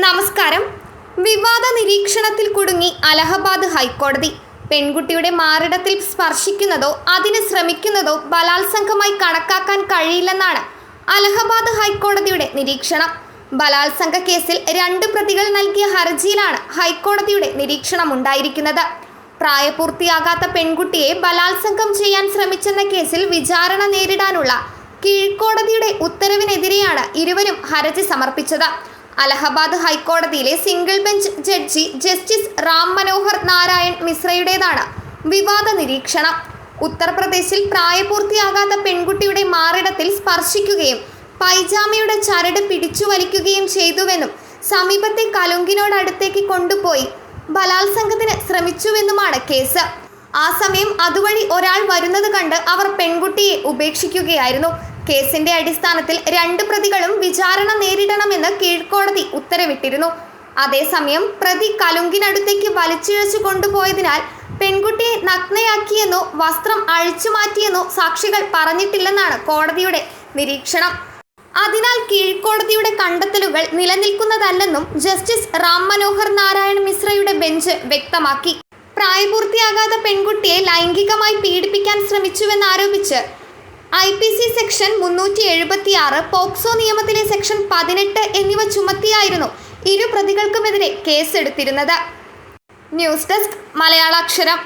നമസ്കാരം. വിവാദ നിരീക്ഷണത്തിൽ കുടുങ്ങി അലഹബാദ് ഹൈക്കോടതി. പെൺകുട്ടിയുടെ മാറിടത്തിൽ സ്പർശിക്കുന്നതോ അതിന് ശ്രമിക്കുന്നതോ ബലാത്സംഗമായി കണക്കാക്കാൻ കഴിയില്ലെന്നാണ് അലഹബാദ് ഹൈക്കോടതിയുടെ നിരീക്ഷണം. ബലാത്സംഗ കേസിൽ രണ്ട് പ്രതികൾ നൽകിയ ഹർജിയിലാണ് ഹൈക്കോടതിയുടെ നിരീക്ഷണം ഉണ്ടായിരിക്കുന്നത് പ്രായപൂർത്തിയാകാത്ത പെൺകുട്ടിയെ ബലാത്സംഗം ചെയ്യാൻ ശ്രമിച്ചെന്ന കേസിൽ വിചാരണ നേരിടാനുള്ള കീഴ്ക്കോടതിയുടെ ഉത്തരവിനെതിരെയാണ് ഇരുവരും ഹർജി സമർപ്പിച്ചത്. അലഹബാദ് ഹൈക്കോടതിയിലെ single bench judge justice Ram Manohar Narayan മിശ്രയുടേതാണ് വിവാദ നിരീക്ഷണം. ഉത്തർപ്രദേശിൽ പ്രായപൂർത്തിയാകാത്ത പെൺകുട്ടിയുടെ മാറിടത്തിൽ സ്പർശിക്കുകയും പൈജാമയുടെ ചരട് പിടിച്ചു വലിക്കുകയും ചെയ്തുവെന്നും സമീപത്തെ കലുങ്കിനോടടുത്തേക്ക് കൊണ്ടുപോയി ബലാത്സംഗത്തിന് ശ്രമിച്ചുവെന്നുമാണ് കേസ്. ആ സമയം അതുവഴി ഒരാൾ വരുന്നത് കണ്ട് അവർ പെൺകുട്ടിയെ ഉപേക്ഷിക്കുകയായിരുന്നു. കേസിന്റെ അടിസ്ഥാനത്തിൽ രണ്ട് പ്രതികളും വിചാരണ നേരിടണമെന്ന് കീഴ്ക്കോടതി ഉത്തരവിട്ടിരുന്നു. അതേസമയം പ്രതി കലുങ്കിനടുത്തേക്ക് വലിച്ചിഴച്ചു കൊണ്ടുപോയതിനാൽ പെൺകുട്ടിയെ നഗ്നയാക്കിയെന്നോ വസ്ത്രം അഴിച്ചുമാറ്റിയെന്നോ സാക്ഷികൾ പറഞ്ഞിട്ടില്ലെന്നാണ് കോടതിയുടെ നിരീക്ഷണം. അതിനാൽ കീഴ്ക്കോടതിയുടെ കണ്ടെത്തലുകൾ നിലനിൽക്കുന്നതല്ലെന്നും ജസ്റ്റിസ് റാം മനോഹർ നാരായൺ മിശ്രയുടെ ബെഞ്ച് വ്യക്തമാക്കി. പ്രായപൂർത്തിയാകാത്ത പെൺകുട്ടിയെ ലൈംഗികമായി പീഡിപ്പിക്കാൻ ശ്രമിച്ചുവെന്നാരോപിച്ച് ഐ പി സി സെക്ഷൻ മുന്നൂറ്റി എഴുപത്തി ആറ് പോക്സോ നിയമത്തിലെ സെക്ഷൻ പതിനെട്ട് എന്നിവ ചുമത്തിയായിരുന്നു ഇരു പ്രതികൾക്കുമെതിരെ കേസെടുത്തിരുന്നത്. News desk മലയാളാക്ഷരം.